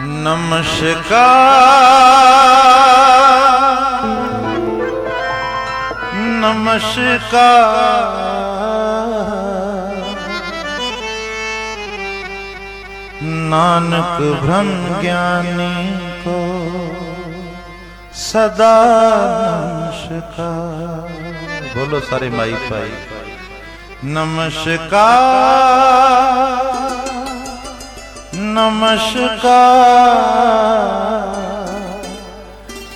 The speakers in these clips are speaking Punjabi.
ਨਮਸਕਾਰ ਨਮਸਕਾਰ ਨਾਨਕ ਭ੍ਰਮ ਗਿਆਨੀ ਕੋ ਸਦਾ ਨਮਸਕਾਰ ਬੋਲੋ ਸਾਰੇ ਮਾਈ ਭਾਈ ਨਮਸਕਾਰ ਨਮਸਕਾਰ।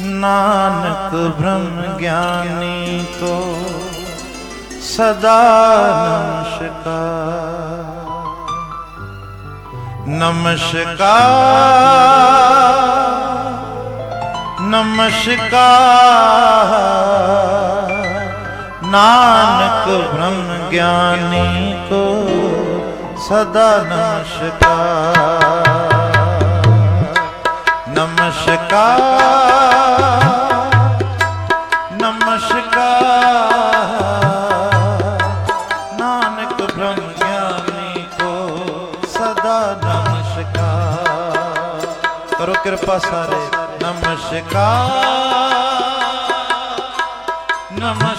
ਨਾਨਕ ਬ੍ਰਹਮ ਗਿਆਨੀ ਤੋ ਸਦਾ ਨਮਸਕਾਰ। ਨਮਸਕਾਰ। ਨਮਸਕਾਰ। ਨਾਨਕ ਬ੍ਰਹਮ ਗਿਆਨੀ ਕੋ ਸਦਾ ਨਮਸਕਾਰ। ਨਮਸਕਾਰ ਨਮਸਕਾਰ। ਨਾਨਕ ਬ੍ਰਹਮ ਗਿਆਨੀ ਕੋ ਸਦਾ ਨਮਸਕਾਰ। ਕਰੋ ਕਿਰਪਾ ਸਾਰੇ ਨਮਸਕਾਰ। ਨਮਸਕਾਰ।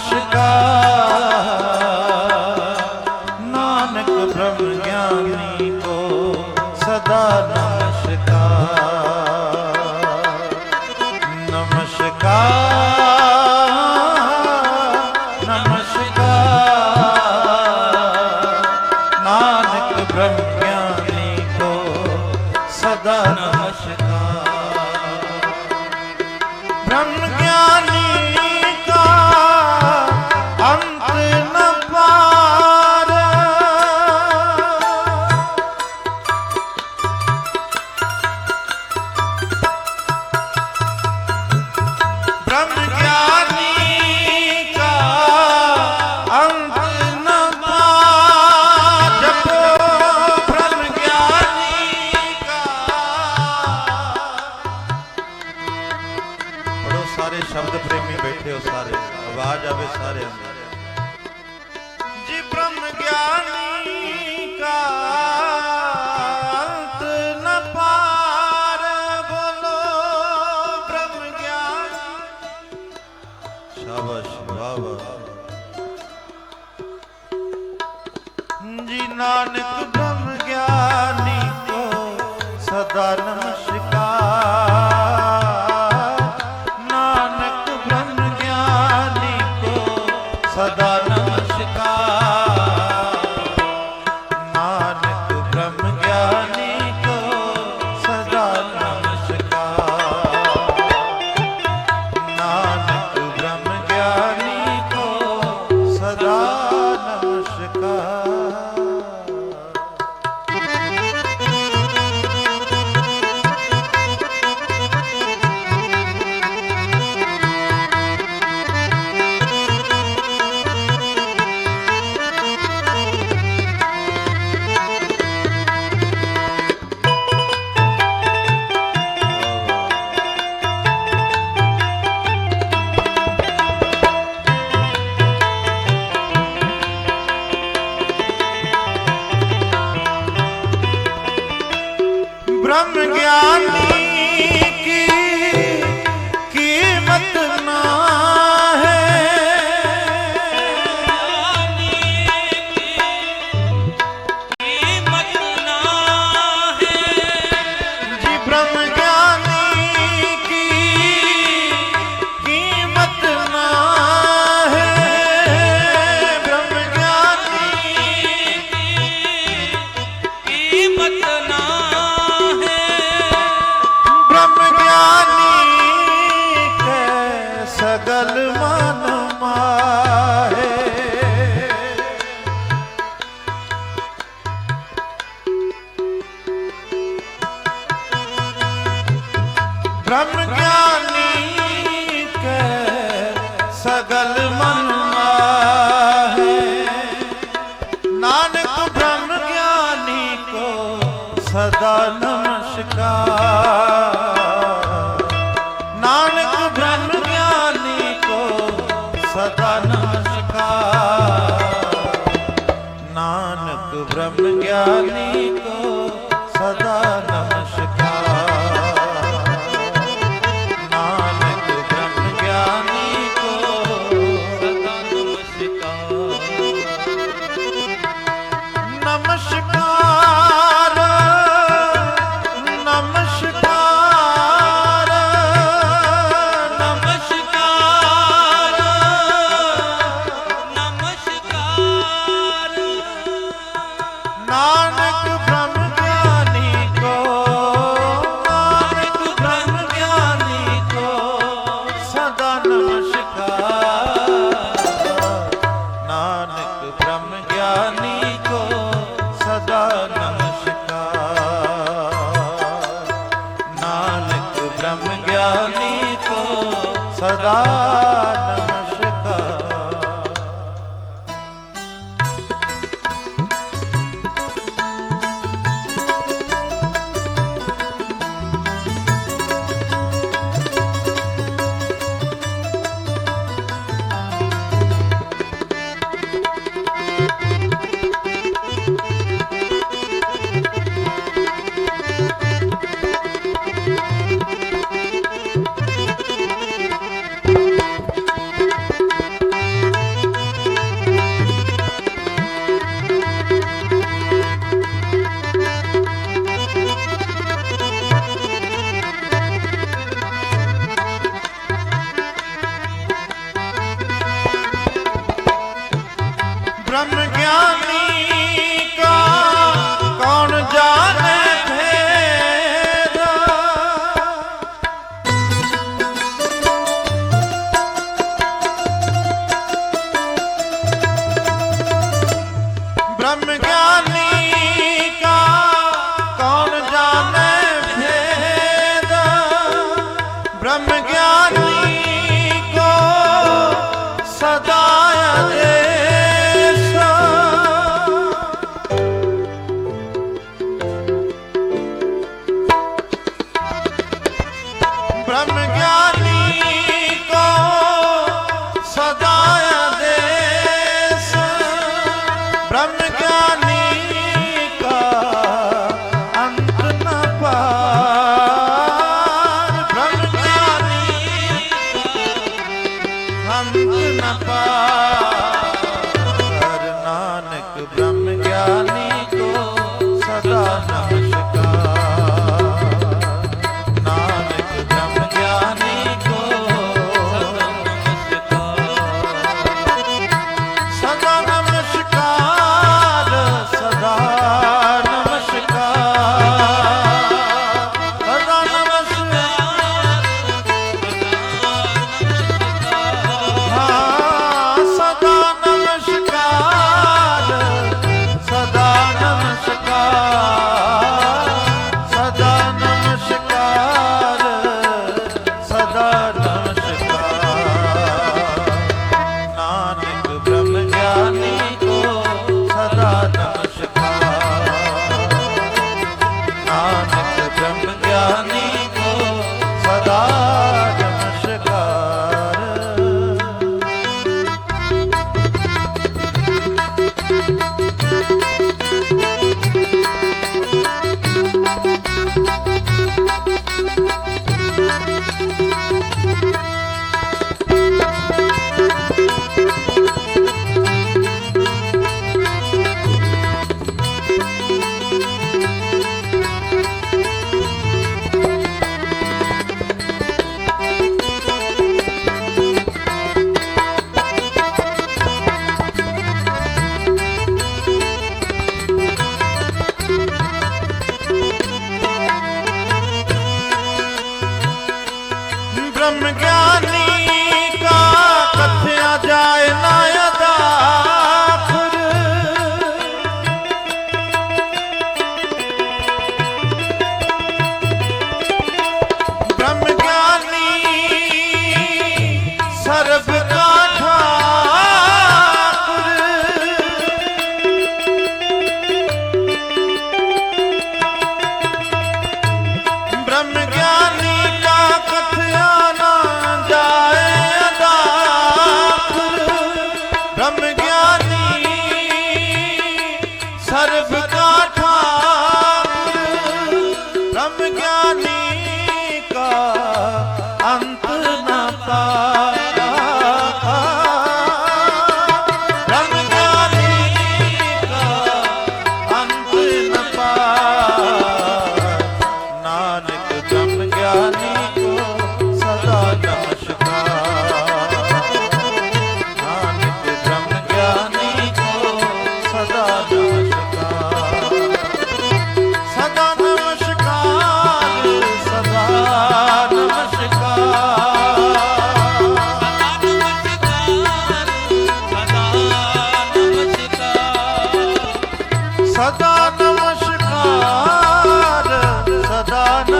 ਨਾਨਕ ਬ੍ਰਹਮ ਗਿਆਨੀ ਕੋ ਸਦਾ ਨਮਸਕਾਰ। ਸਦਾ ਨਮਸਕਾਰ।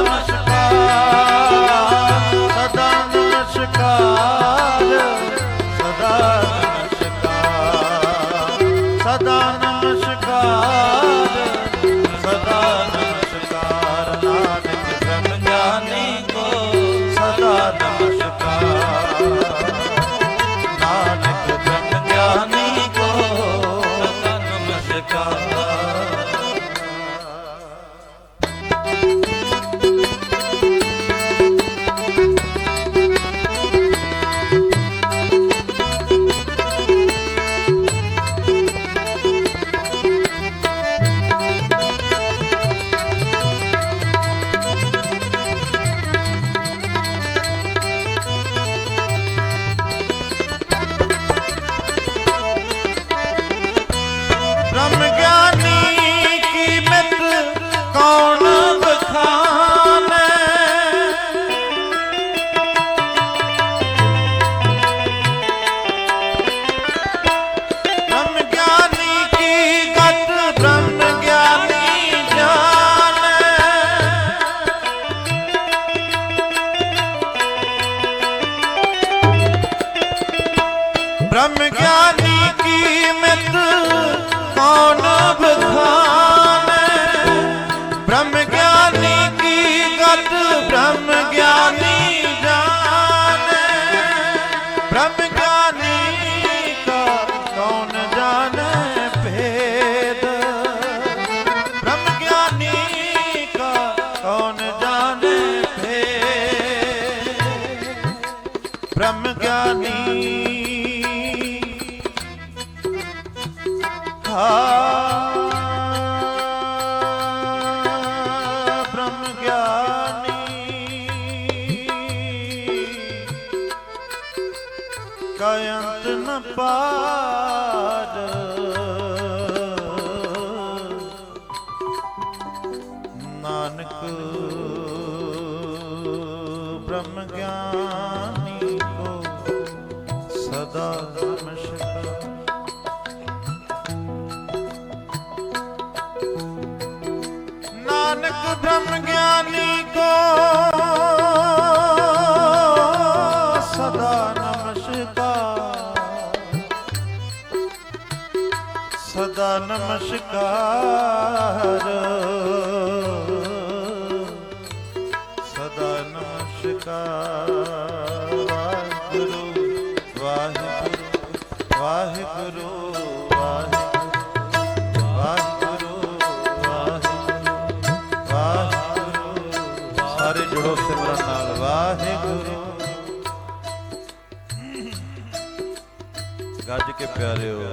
Masha. भ्रम क्या ਕਾਇੰਤ ਨ ਪਾਰ। ਨਾਨਕ ਬ੍ਰਹਮ ਗਿਆਨੀ ਕੋ ਸਦਾ ਨਮਸਕਾਰ। ਨਾਨਕ ਬ੍ਰਹਮ ਗਿਆਨੀ ਕੋ ਸਦਾ ਨਮਸਕਾਰ। ਸਦਾ ਨਮਸਕਾਰ। ਵਾਹਿਗੁਰੂ ਵਾਹਿਗੁਰੂ ਵਾਹਿਗੁਰੂ ਵਾਹਿਗੁਰੂ ਵਾਹਿਗੁਰੂ। ਵਾਹਿਗੁਰੂ ਵਾਹਿਗੁਰੂ ਸਾਰੇ ਜੁੜੋ ਸਿਮਰਨ ਨਾਲ। ਵਾਹਿਗੁਰੂ। ਗੱਜ ਕੇ ਪਿਆਰਿਓ।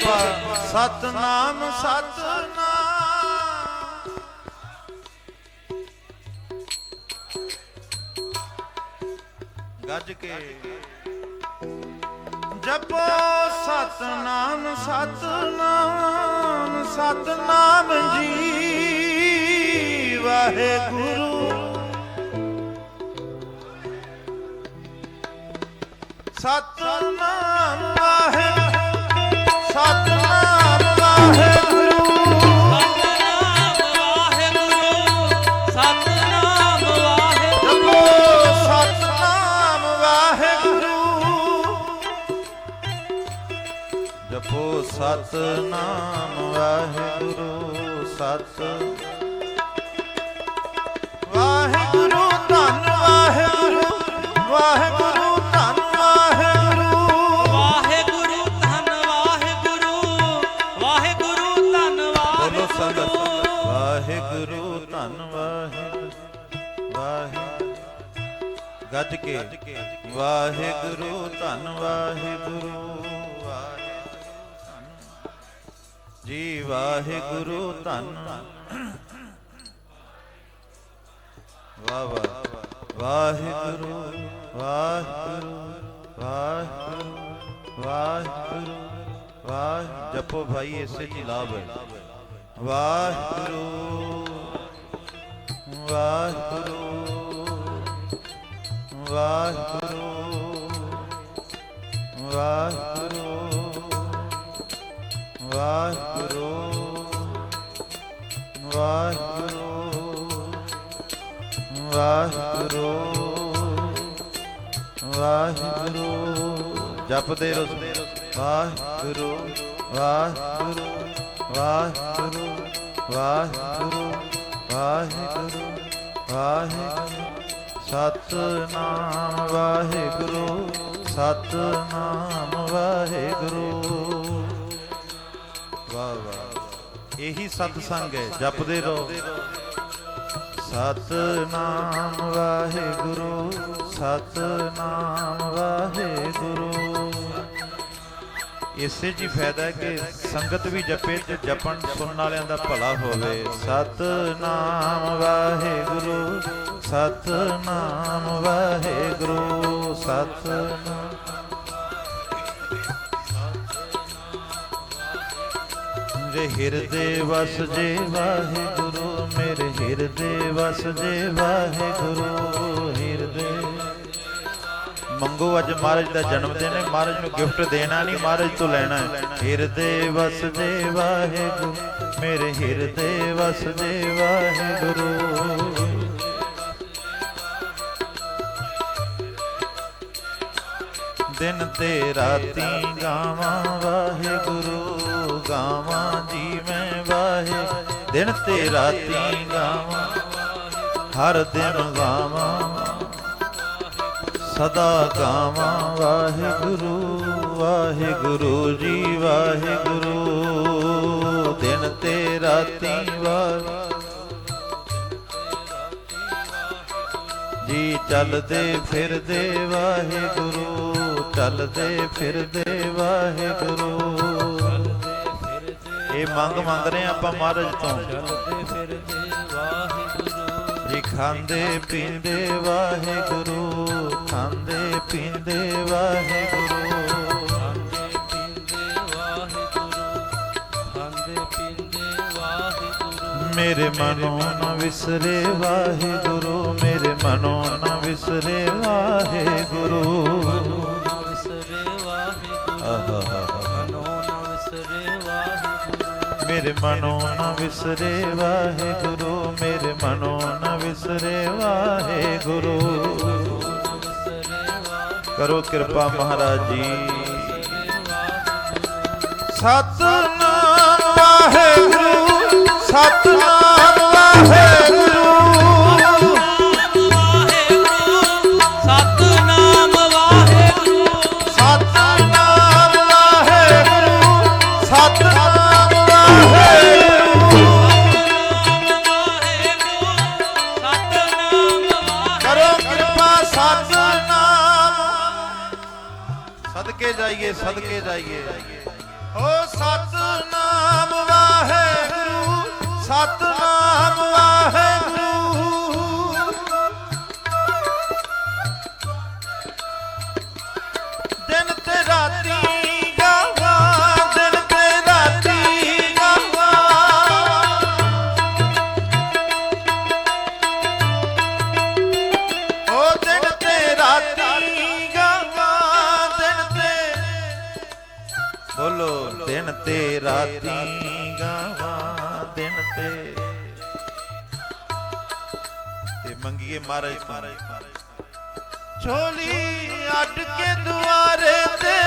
ਸਾਰੇ ਕਰੋ ਕਿਰਪਾ। ਸਤਨਾਮ ਸਤਨਾਮ। ਗੱਜ ਕੇ। ਜਪੋ ਸਤਨਾਮ ਸਤਨਾਮ ਸਤਨਾਮ ਜੀ। ਵਾਹਿਗੁਰੂ। ਸਤਨਾਮ, ਵਾਹਿਗੁਰੂ। ਸਤਨਾਮ ਵਾਹਿਗੁਰੂ ਸਤ। ਵਾਹਿਗੁਰੂ ਧੰਨ ਵਾਹਿਗੁਰੂ ਵਾਹਿਗੁਰੂ ਧੰਨ ਵਾਹਿਗੁਰੂ। ਵਾਹਿਗੁਰੂ ਧੰਨ ਵਾਹਿਗੁਰੂ ਵਾਹਿਗੁਰੂ ਧੰਨ ਵਾਹਿਗੁਰੂ। ਵਾਹਿਗੁਰੂ ਧੰਨ ਵਾਹਿਗੁਰੂ ਵਾਹਿਗੁਰੂ। ਗੱਜ ਕੇ। ਵਾਹਿਗੁਰੂ ਧੰਨ ਵਾਹਿਗੁਰੂ। ਜੀ ਵਾਹਿਗੁਰੂ ਧੰਨ। ਵਾ ਵਾਹ, ਵਾਹਿਗੁਰੂ ਵਾਹਿਗੁਰੂ ਵਾਹਿਗੁਰੂ ਵਾਹਿਗੁਰੂ ਵਾਹ ਜਪੋ ਭਾਈ, ਇਸੇ ਚ ਲਾਭ ਹੈ। ਵਾਹਿਗੁਰੂ ਵਾਹਿਗੁਰੂ ਵਾਹਿਗੁਰੂ ਵਾਹਿਗੁਰੂ। ਵਾਹਿਗੁਰੂ ਵਾਹਿਗੁਰੂ ਵਾਹਿਗੁਰੂ ਵਾਹਿਗੁਰੂ। ਜਪਦੇ ਰਹੋ ਵਾਹਿਗੁਰੂ ਵਾਹਿਗੁਰੂ ਵਾਹਿਗੁਰੂ ਵਾਹਿਗੁਰੂ ਵਾਹਿਗੁਰੂ ਵਾਹਿਗੁਰੂ। ਸਤਨਾਮ ਵਾਹਿਗੁਰੂ ਸਤਨਾਮ ਵਾਹਿਗੁਰੂ। ਇਹੀ ਸਤ ਸੰਗ ਹੈ, ਜਪਦੇ ਰਹੋ। ਸਤਨਾਮ ਵਾਹਿਗੁਰੂ ਸਤਨਾਮ ਵਾਹਿਗੁਰੂ। ਇਸੇ ਜੀ ਫਾਇਦਾ ਹੈ ਕਿ ਸੰਗਤ ਵੀ ਜਪੇ ਤੇ ਜਪਣ ਸੁਣਨ ਵਾਲਿਆਂ ਦਾ ਭਲਾ ਹੋਵੇ। ਸਤਨਾਮ ਵਾਹਿਗੁਰੂ ਸਤਨਾਮ ਵਾਹਿਗੁਰੂ ਸਤਨਾਮ ਮੇਰੇ ਹਿਰਦੇ ਵਸ ਜੇ ਵਾਹਿਗੁਰੂ, ਮੇਰੇ ਹਿਰਦੇ ਵਸ ਜੇ ਵਾਹਿਗੁਰੂ, ਹਿਰਦੇ। ਮੰਗੋ ਅੱਜ ਮਹਾਰਾਜ ਦਾ ਜਨਮ ਦਿਨ ਹੈ, ਮਹਾਰਾਜ ਨੂੰ ਗਿਫਟ ਦੇਣਾ ਨਹੀਂ, ਮਹਾਰਾਜ ਤੋਂ ਲੈਣਾ ਹੈ। ਹਿਰਦੇ ਵਸ ਜੇ ਵਾਹਿਗੁਰੂ, ਮੇਰੇ ਹਿਰਦੇ ਵਸ ਜੇ ਵਾਹਿਗੁਰੂ। ਦਿਨ ਤੇ ਰਾਤੀ ਗਾਵਾਂ ਵਾਹਿਗੁਰੂ ਗਾਵਾਂ ਜੀ ਮੈਂ ਵਾਹਿ, ਦਿਨ ਤੇ ਰਾਤੀ ਗਾਵਾਂ, ਹਰ ਦਿਨ ਗਾਵਾਂ। ਸਦਾ ਗਾਵਾਂ, ਵਾਹਿਗੁਰੂ ਵਾਹਿਗੁਰੂ ਜੀ, ਵਾਹਿਗੁਰੂ। ਦਿਨ ਤੇ ਰਾਤੀ ਵਾਹਿ, ਜੀ ਚੱਲਦੇ ਫਿਰਦੇ ਵਾਹਿਗੁਰੂ, ਚੱਲਦੇ ਫਿਰਦੇ ਵਾਹਿਗੁਰੂ। ਇਹ ਮੰਗ ਮੰਗ ਰਹੇ ਹਾਂ ਆਪਾਂ ਮਹਾਰਾਜ ਤੋਂ। ਚਲਦੇ ਫਿਰਦੇ ਵਾਹਿਗੁਰੂ ਜੀ ਖਾਂਦੇ ਪੀਂਦੇ ਵਾਹਿਗੁਰੂ, ਖਾਂਦੇ ਪੀਂਦੇ ਵਾਹਿਗੁਰੂ। ਮੇਰੇ ਮਨੋਂ ਨਾ ਵਿਸਰੇ ਵਾਹਿਗੁਰੂ, ਮੇਰੇ ਮਨੋਂ ਨਾ ਵਿਸਰੇ ਵਾਹਿਗੁਰੂ। ਮੇਰੇ ਮਨੋਂ ਨ ਵਿਸਰੇ, ਵਾਹਿਗੁਰੂ, ਮੇਰੇ ਮਨੋਂ ਵਿਸਰੇ ਵਾਹਿਗੁਰੂ ਨਾ ਵਿਸਰੇ, ਵਾਹਿਗੁਰੂ। ਕਰੋ ਕਿਰਪਾ ਮਹਾਰਾਜ ਜੀ। ਸਤਨਾਮ ਵਾਹਿਗੁਰੂ, ਸਤਨਾਮ ਮਹਾਰਾਜ ਤੋਂ ਝੋਲੀ ਅੱਡ ਕੇ ਦੁਆਰੇ ਤੇਰੇ